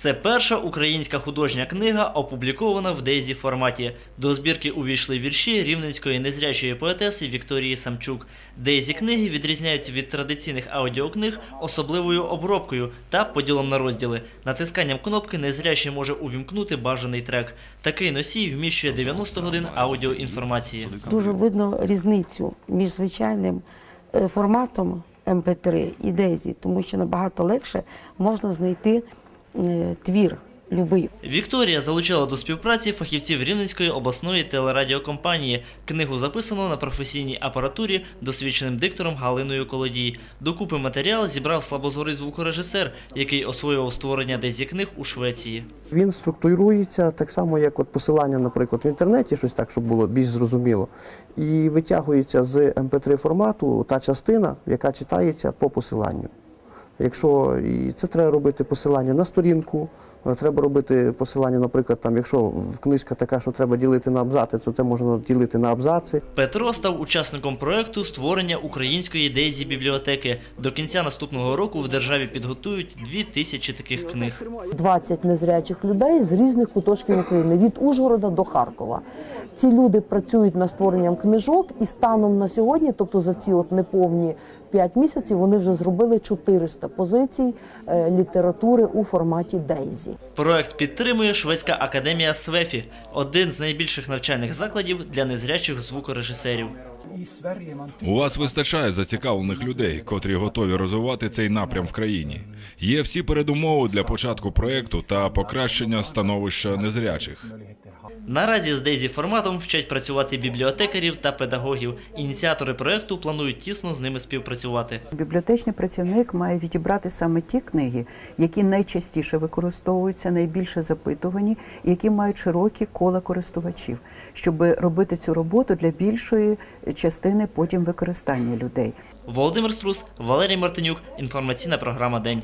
Це перша українська художня книга, опублікована в Дейзі форматі. До збірки увійшли вірші рівненської незрячої поетеси Вікторії Самчук. Дейзі книги відрізняються від традиційних аудіокниг особливою обробкою та поділом на розділи. Натисканням кнопки незрячий може увімкнути бажаний трек. Такий носій вміщує 90 годин аудіоінформації. Дуже видно різницю між звичайним е, форматом MP3 і DAISY, тому що набагато легше можна знайти твір любий. Вікторія залучила до співпраці фахівців Рівненської обласної телерадіокомпанії. Книгу записано на професійній апаратурі досвідченим диктором Галиною Колодій. Докупи матеріал зібрав слабозорий звукорежисер, який освоював створення дезі книг у Швеції. Він структурується так само, як от посилання, наприклад, в інтернеті, щось так, щоб було більш зрозуміло, і витягується з MP3 формату та частина, яка читається по посиланню. Якщо і це треба робити посилання на сторінку, е, треба робити посилання, наприклад, там, якщо книжка така, що треба ділити на абзаци, то це можна ділити на абзаци. Петро став учасником проекту створення української дезі бібліотеки. До кінця наступного року в державі підготують дві тисячі таких книг. 20 незрячих людей з різних куточків України від Ужгорода до Харкова. Ці люди працюють над створенням книжок, і станом на сьогодні, тобто за ці от неповні 5 місяців, вони вже зробили 400 позицій е, літератури у форматі Дейзі. Проект підтримує Шведська академія СВЕФІ, один з найбільших навчальних закладів для незрячих звукорежисерів. У вас вистачає зацікавлених людей, котрі готові розвивати цей напрям в країні. Є всі передумови для початку проекту та покращення становища незрячих. Наразі з Дейзі форматом вчать працювати бібліотекарів та педагогів. Ініціатори проекту планують тісно з ними співпрацювати. Бібліотечний працівник має відібрати саме ті книги, які найчастіше використовуються, найбільше запитувані, і які мають широкі кола користувачів, щоб робити цю роботу для більшої частини потім використання людей. Володимир Струс, Валерій Мартинюк. Інформаційна програма День.